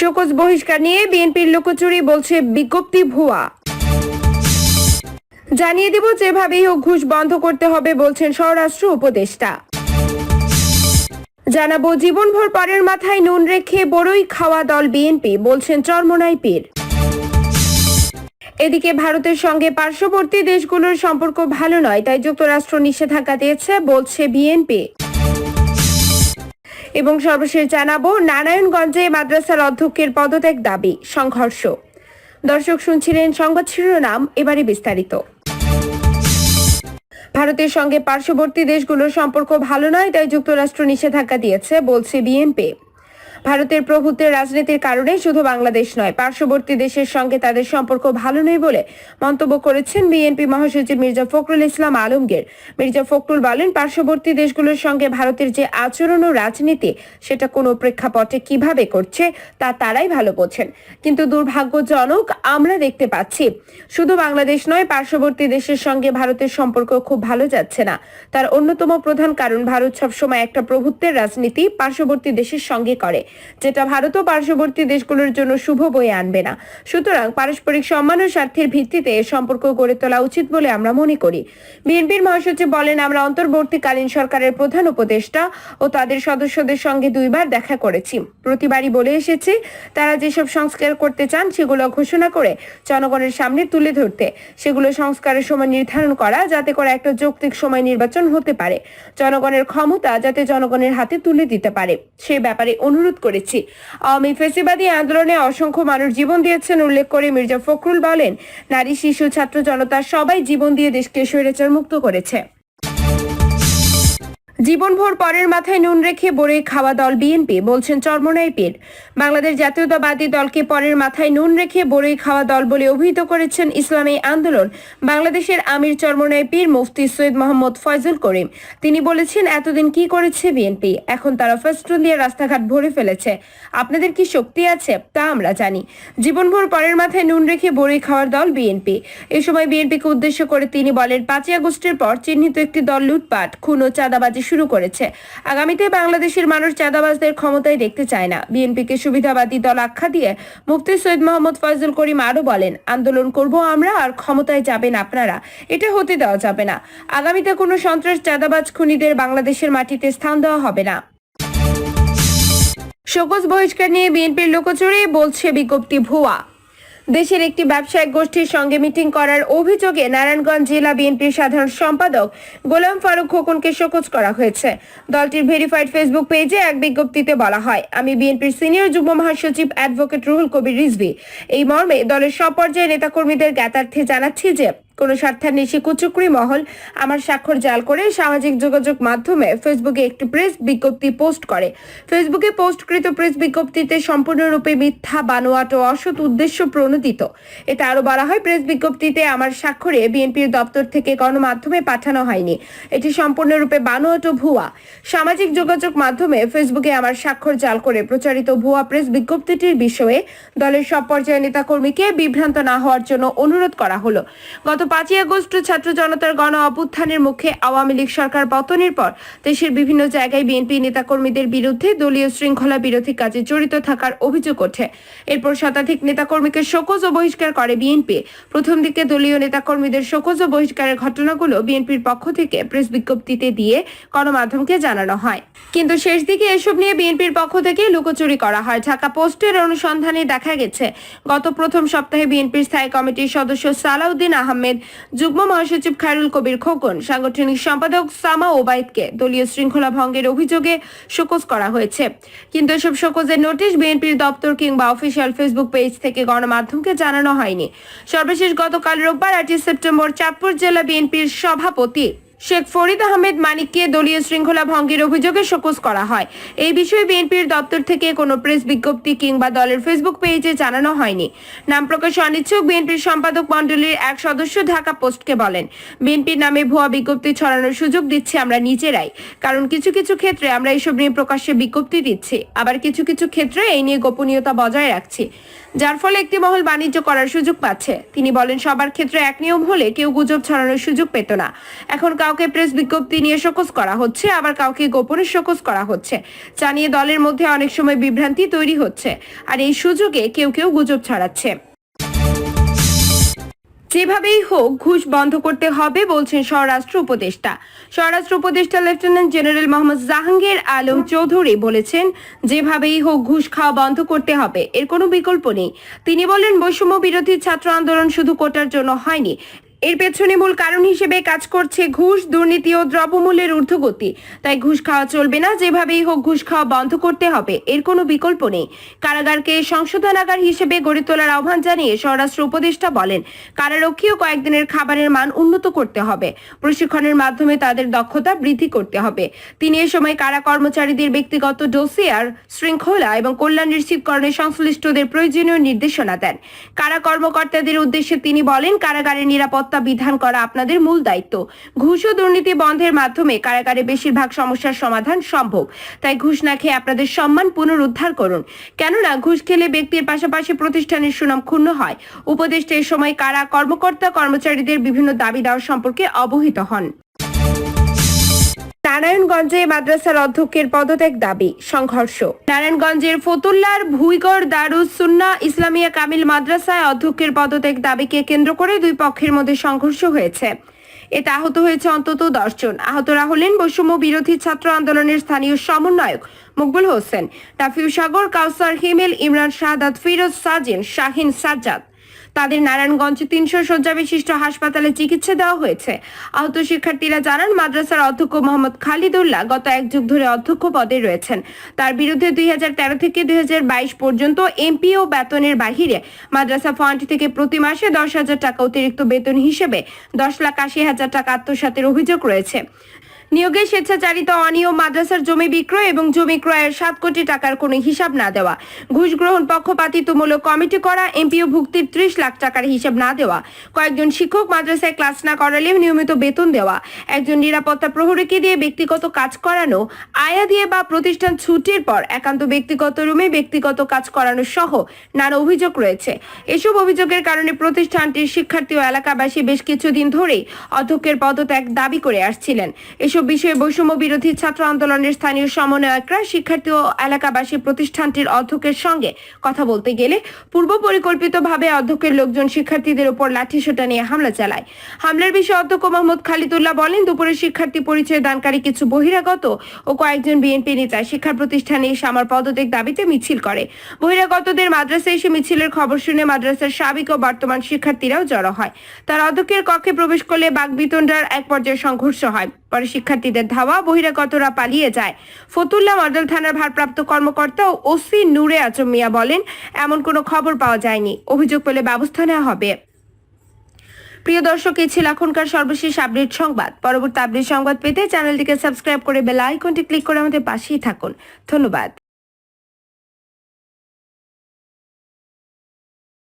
Show cause বহিষ্কার নিয়ে বিএনপির লোকচুরি বলছে বিজ্ঞপ্তি ভুয়া। জানিয়ে দিব যেভাবেই হোক ঘুষ বন্ধ করতে হবে বলছেন স্বরাষ্ট্র উপদেষ্টা। জানাব জীবনভর পরের মাথায় নুন রেখে বড়ই খাওয়া দল বিএনপি, বলছেন চরমনাই পীর। এদিকে ভারতের সঙ্গে পার্শ্ববর্তী দেশগুলোর সম্পর্ক ভালো নয়, তাই যুক্তরাষ্ট্র নিষেধাজ্ঞা দিয়েছে, বলছে বিএনপি। এবং সর্বশেষ জানাব, নারায়ণগঞ্জে মাদ্রাসার অধ্যক্ষের পদত্যাগ দাবি, সংঘর্ষ। দর্শক শুনছিলেন সংবাদ শিরোনাম, এবারে বিস্তারিত। ভারতের সঙ্গে পার্শ্ববর্তী দেশগুলোর সম্পর্ক ভালো নয়, তাই যুক্তরাষ্ট্র নিষেধাজ্ঞা দিয়েছে, বলছে বিএনপি। ভারতের প্রভুত্বের রাজনীতির কারণে শুধু বাংলাদেশ নয়, পার্শ্ববর্তী দেশের সঙ্গে তাদের সম্পর্ক ভালো নেই বলে মন্তব্য করেছেন বিএনপি মহাসচিব মির্জা ফখরুল ইসলাম আলমগীর। মির্জা ফখরুল বলেন, পার্শ্ববর্তী দেশগুলোর সঙ্গে ভারতের যে আচরণ ও রাজনীতি, সেটা কোনো প্রেক্ষাপটে কীভাবে করছে, তা তারাই ভালো বোঝেন। কিন্তু দুর্ভাগ্যজনক আমরা দেখতে পাচ্ছি, শুধু বাংলাদেশ নয়, পার্শ্ববর্তী দেশের সঙ্গে ভারতের সম্পর্ক খুব ভালো যাচ্ছে না। তার অন্যতম প্রধান কারণ, ভারত সবসময় একটা প্রভুত্বের রাজনীতি পার্শ্ববর্তী দেশের সঙ্গে করে। যেটা ভারত ও পার্শ্ববর্তী দেশগুলোর জন্য শুভ বয়ে আনবে না। সুতরাং পারস্পরিক সম্মান ও স্বার্থের ভিত্তিতে সম্পর্ক গড়ে তোলা উচিত বলে আমরা মনে করি। বিএনপির মহাসচিব বলেন, আমরা অন্তর্বর্তীকালীন সরকারের প্রধান উপদেষ্টা ও তাদের সদস্যদের সঙ্গে দুইবার দেখা করেছি। প্রতিবারই বলে এসেছি, তারা যেসব সংস্কার করতে চান সেগুলো ঘোষণা করে জনগণের সামনে তুলে ধরতে। সেগুলো সংস্কারের সময় নির্ধারণ করা, যাতে করে একটা যৌক্তিক সময় নির্বাচন হতে পারে। জনগণের ক্ষমতা যাতে জনগণের হাতে তুলে দিতে পারে। সে ব্যাপারে অনুরোধ করেছি। আওয়ামী ফেসিবাদী আন্দোলনে অসংখ্য মানুষ জীবন দিয়েছেন, উল্লেখ করে মির্জা ফখরুল বলেন, নারী, শিশু, ছাত্র, জনতা সবাই জীবন দিয়ে দেশকে স্বৈরাচার মুক্ত করেছে। জীবনভর পরের মাথায় নুন রেখে বড়ে খাওয়া দল বিএনপি, বলছেন চরমনাই পীর। বাংলাদেশ জাতীয়তাবাদী দলকে পরের মাথায় নুন রেখে বড়ই খাওয়া দল বলে অভিহিত করেছেন ইসলামী আন্দোলন। বাংলাদেশের আমির চরমনাই পীর মুফতি সৈয়দ মোহাম্মদ ফয়জুল করিম। তিনি বলেছেন, এতদিন কি করেছে বিএনপি? এখন তারা ফেস্টুন দিয়ে রাস্তাঘাট ভরে ফেলেছে। আপনাদের কি শক্তি আছে? তা আমরা জানি। জীবনভর পরের মাথায় নুন রেখে বড়ই খাওয়ার দল বিএনপি। এ সময় বিএনপিকে উদ্দেশ্য করে তিনি বলেন, পাঁচই আগস্টের পর চিহ্নিত একটি দল লুটপাট, খুন ও চাঁদাবাজি শুরু করেছে। আগামীতে বাংলাদেশের মানুষ চাঁদাবাজদের ক্ষমতায় দেখতে চায় না। বিএনপিকে সুবিধাবাদী দল আখ্যা দিয়ে মুফতি সৈয়দ মোহাম্মদ ফয়জুল করিম আরও বলেন, আন্দোলন করব আমরা আর ক্ষমতায় যাবেন আপনারা। এটা হতে দেওয়া যাবে না। আগামীতে কোনো সন্ত্রাস, চাঁদাবাজ খুনিদের বাংলাদেশের মাটিতে স্থান দেওয়া হবে না। শোকজ বহিষ্কার নিয়ে বিএনপির লোকচুরি বলছে বিজ্ঞপ্তি ভুয়া। দেশের একটি ব্যবসায়িক গোষ্ঠীর সঙ্গে মিটিং করার অভিযোগে নারায়ণগঞ্জ জেলা বিএনপির সাধারণ সম্পাদক গোলাম ফারুক খোকনকে শোকজ করা হয়েছে। দলটির ভেরিফাইড ফেসবুক পেজে এক বিজ্ঞপ্তিতে বলা হয়, আমি বিএনপির সিনিয়র যুগ্ম মহাসচিব অ্যাডভোকেট রুহুল কবির রিজভি। এই মর্মে দলের সব পর্যায়ে নেতাকর্মীদের জ্ঞাতার্থে জানাচ্ছি যে কোনো স্বার্থান্বেষী কুচক্রি মহল আমার স্বাক্ষর জাল করে সামাজিক যোগাযোগ মাধ্যমে ফেসবুকে একটি প্রেস বিজ্ঞপ্তি পোস্ট করে। ফেসবুকে পোস্টকৃত প্রেস বিজ্ঞপ্তিতে সম্পূর্ণরূপে মিথ্যা, বানোয়াট ও অসৎ উদ্দেশ্য প্রণোদিত। এটা আরও বলা হয়, প্রেস বিজ্ঞপ্তিতে আমার স্বাক্ষরে বিএনপির দপ্তর থেকে গণমাধ্যমে পাঠানো হয়নি। এটি সম্পূর্ণরূপে বানোয়াট ও ভুয়া। সামাজিক যোগাযোগ মাধ্যমে ফেসবুকে আমার স্বাক্ষর জাল করে প্রচারিত ভুয়া প্রেস বিজ্ঞপ্তিটির বিষয়ে দলের সব পর্যায়ের নেতাকর্মীকে বিভ্রান্ত না হওয়ার জন্য অনুরোধ করা হলো। গত পাঁচই আগস্ট ছাত্র জনতার গণ অভ্যুত্থানের মুখে আওয়ামী লীগ সরকার পতনের পর দেশের বিভিন্ন জায়গায় বিএনপি নেতাকর্মীদের বিরুদ্ধে দলীয় শৃঙ্খলা বিরোধী কাজে জড়িত থাকার অভিযোগ ওঠে। এরপর শতাধিক নেতাকর্মীকে শোকজ ও বহিষ্কার করে বিএনপি। প্রথম দিকে দলীয় নেতাকর্মীদের শোকজ ও বহিষ্কারের ঘটনাগুলো বিএনপির পক্ষ থেকে প্রেস বিজ্ঞপ্তিতে দিয়ে গণমাধ্যমকে জানানো হয়। কিন্তু শেষ দিকে এসব নিয়ে বিএনপির পক্ষ থেকে লুকোচুরি করা হয়। ঢাকা পোস্টের অনুসন্ধানে দেখা গেছে, গত প্রথম সপ্তাহে বিএনপির স্থায়ী কমিটির সদস্য সালাউদ্দিন আহমেদ যুগ্ম মহাসচিব খায়রুল কবির খোকন। সাংগঠনিক সম্পাদক সামা ওবায়দকে দলীয় শৃঙ্খলা ভঙ্গের অভিযোগে শোকজ করা হয়েছে। কিন্তু এসব শোকজের নোটিশ বিএনপির দপ্তর কিংবা অফিসিয়াল ফেসবুক পেজ থেকে গণমাধ্যমকে জানানো হয়নি। সর্বশেষ গতকাল রোববার আটই সেপ্টেম্বর চাঁদপুর জেলা বিএনপির সভাপতি শেখ ফরিদ আহমেদ মানিককে দলীয় শৃঙ্খলা ভঙ্গের অভিযোগে শোকজ করা হয়। এই বিষয়ে বিএনপির দপ্তর থেকে কোনো প্রেস বিজ্ঞপ্তি কিংবা দলের ফেসবুক পেজে জানানো হয়নি। নাম প্রকাশ অনিচ্ছুক বিএনপির সম্পাদক মণ্ডলীর এক সদস্য ঢাকা পোস্টকে বলেন, বিএনপির নামে ভুয়া বিজ্ঞপ্তি ছড়ানোর সুযোগ দিচ্ছি আমরা নিজেরাই, কারণ কিছু কিছু ক্ষেত্রে আমরা এসব নিয়ে প্রকাশ্যে বিজ্ঞপ্তি দিচ্ছি, আবার কিছু কিছু ক্ষেত্রে এই নিয়ে গোপনীয়তা বজায় রাখছি। যার ফলে একটি মহল বাণিজ্য করার সুযোগ পাচ্ছে। তিনি বলেন, সবার ক্ষেত্রে এক নিয়ম হলে কেউ গুজব ছড়ানোর সুযোগ পেত না। এখন কাউকে প্রেস বিজ্ঞপ্তি নিয়ে শোকস করা হচ্ছে, আবার কাউকে গোপনে শোকস করা হচ্ছে। জানিয়ে দলের মধ্যে অনেক সময় বিভ্রান্তি তৈরি হচ্ছে, আর এই সুযোগে কেউ কেউ গুজব ছড়াচ্ছে। যেভাবেই হোক ঘুষ বন্ধ করতে হবে বলছেন স্বরাষ্ট্র উপদেষ্টা। স্বরাষ্ট্র উপদেষ্টা লেফটেন্যান্ট জেনারেল মোহাম্মদ জাহাঙ্গীর আলম চৌধুরী বলেছেন, যেভাবেই হোক ঘুষ খাওয়া বন্ধ করতে হবে, এর কোনো বিকল্প নেই। তিনি বলেন, বৈষম্য বিরোধী ছাত্র আন্দোলন শুধু কোটার জন্য হয়নি এর পেছনে মূল কারণ হিসেবে কাজ করছে ঘুষ, দুর্নীতি ও দ্রব্যমূল্যের ঊর্ধ্বগতি। তাই ঘুষ খাওয়া চলবে না, যেভাবেই হোক ঘুষ খাওয়া বন্ধ করতে হবে, এর কোনো বিকল্প নেই। কারাগারকে সংশোধনাগার হিসেবে গড়ে তোলার আহ্বান জানিয়ে স্বরাষ্ট্র উপদেষ্টা বলেন কারারক্ষীও কয়েকদিনের খাবারের মান উন্নত করতে হবে। প্রশিক্ষণের মাধ্যমে তাদের দক্ষতা বৃদ্ধি করতে হবে। তিনি এ সময় কারা কর্মচারীদের ব্যক্তিগত ডোসিয়ার, শৃঙ্খলা এবং কল্যাণ নিশ্চিতকরণে সংশ্লিষ্টদের প্রয়োজনীয় নির্দেশনা দেন। কারা কর্মকর্তাদের উদ্দেশ্যে তিনি বলেন, কারাগারের নিরাপত্তা বিধান করা আপনাদের মূল দায়িত্ব। ঘুষ ও দুর্নীতি বন্ধের মাধ্যমে কারাগারে বেশিরভাগ সমস্যার সমাধান সম্ভব। তাই ঘুষ না খেয়ে আপনাদের সম্মান পুনরুদ্ধার করুন। কেননা, ঘুষ খেলে ব্যক্তির পাশাপাশি প্রতিষ্ঠানের সুনাম ক্ষুণ্ণ হয়। উপদেষ্টা এ সময় কারা কর্মকর্তা, কর্মচারীদের বিভিন্ন দাবি দেওয়া সম্পর্কে অবহিত হন। নারায়ণগঞ্জে মাদ্রাসার অধ্যক্ষের পদত্যাগ দাবি, সংঘর্ষ। নারায়ণগঞ্জের ফতুল্লার ভুইগড় দারুস সুন্না ইসলামিয়া কামিল মাদ্রাসায় অধ্যক্ষের পদত্যাগ দাবিকে কেন্দ্র করে দুই পক্ষের মধ্যে সংঘর্ষ হয়েছে। এতে আহত হয়েছে অন্তত দশ জন। আহতরা হলেন বৈষম্য বিরোধী ছাত্র আন্দোলনের স্থানীয় সমন্বয়ক মকবুল হোসেন টাফিউ সাগর, কাউসার হিমেল, ইমরান শাহাদাত ফিরোজ সাজিন, শাহিন সাজ্জাদ। তাদের নারায়ণগঞ্জ তিনশো শয্যা বিশিষ্ট হাসপাতালে চিকিৎসা দেওয়া হয়েছে। আহত শিক্ষার্থীরা জানান, মাদ্রাসার অধ্যক্ষ মোহাম্মদ খালিদুল্লাহ গত এক যুগ ধরে অধ্যক্ষ পদে রয়েছেন। তার বিরুদ্ধে দুই হাজার তেরো থেকে দুই হাজার বাইশ পর্যন্ত এমপি ও বেতনের বাহিরে মাদ্রাসা ফান্ড থেকে প্রতি মাসে দশ হাজার টাকা অতিরিক্ত বেতন হিসেবে দশ লাখ আশি হাজার টাকা আত্মসাতের অভিযোগ রয়েছে। নিয়োগে স্বেচ্ছাচারিত অনিয়ম মাদ্রাসার জমি বিক্রয় এবং জমি ক্রয়ের সাত কোটি টাকার কোনো হিসাব না দেওয়া। ঘুষ গ্রহণ পক্ষপাতিত্বমূলক কমিটি করা, এমপিও ভুক্তির ত্রিশ লাখ টাকার হিসাব না দেওয়া, কয়েকজন শিক্ষক মাদ্রাসায় ক্লাস না করালে নিয়মিত বেতন দেওয়া, একজন নিরাপত্তা প্রহরীকে দিয়ে ব্যক্তিগত কাজ করানো, আয়া দিয়ে বা প্রতিষ্ঠান ছুটির পর একান্ত ব্যক্তিগত রুমে ব্যক্তিগত কাজ করানো সহ নানা অভিযোগ রয়েছে। এসব অভিযোগের কারণে প্রতিষ্ঠানটির শিক্ষার্থী ও এলাকাবাসী বেশ কিছুদিন ধরেই অধ্যক্ষের পদত্যাগ দাবি করে আসছিলেন। এসব বিষয়ে বৈষম্য বিরোধী ছাত্র আন্দোলনের স্থানীয় সমন্বয়করা শিক্ষার্থী ও এলাকাবাসী প্রতিষ্ঠানটির অধ্যক্ষের সঙ্গে কথা বলতে গেলে পূর্ব পরিকল্পিতভাবে অধ্যক্ষের লোকজন শিক্ষার্থীদের উপর লাঠিসোঁটা নিয়ে হামলা চালায়। হামলার বিষয়ে অধ্যক্ষ মোহাম্মদ খালিদুল্লাহ বলেন, দুপুরে শিক্ষার্থী পরিচয় দানকারী কিছু বহিরাগত ও কয়েকজন বিএনপি নেতা শিক্ষা প্রতিষ্ঠানে এসে আমার পদত্যাগ দাবিতে মিছিল করে। বহিরাগতদের মাদ্রাসায় এসে মিছিলের খবর শুনে মাদ্রাসার সাবেক ও বর্তমান শিক্ষার্থীরাও জড়ো হয়। তার অধ্যক্ষের কক্ষে প্রবেশ করলে বাগবিতণ্ডার এক পর্যায়ে সংঘর্ষ হয়। পরে শিক্ষার্থীদের ধাওয়া, বহিরাগতরা পালিয়ে যায়। ফতুল্লা মডেল থানার ভারপ্রাপ্ত কর্মকর্তা ও ওসি নূরে আচম মিয়া বলেন, এমন কোনো খবর পাওয়া যায়নি। অভিযোগ পেলে ব্যবস্থা নেওয়া হবে। প্রিয় দর্শক, এই ছিল এখনকার সর্বশেষ আপডেট সংবাদ। পরবর্তী আপডেট সংবাদ পেতে চ্যানেলটিকে সাবস্ক্রাইব করে বেল আইকনটি ক্লিক করে আমাদের পাশেই থাকুন। ধন্যবাদ।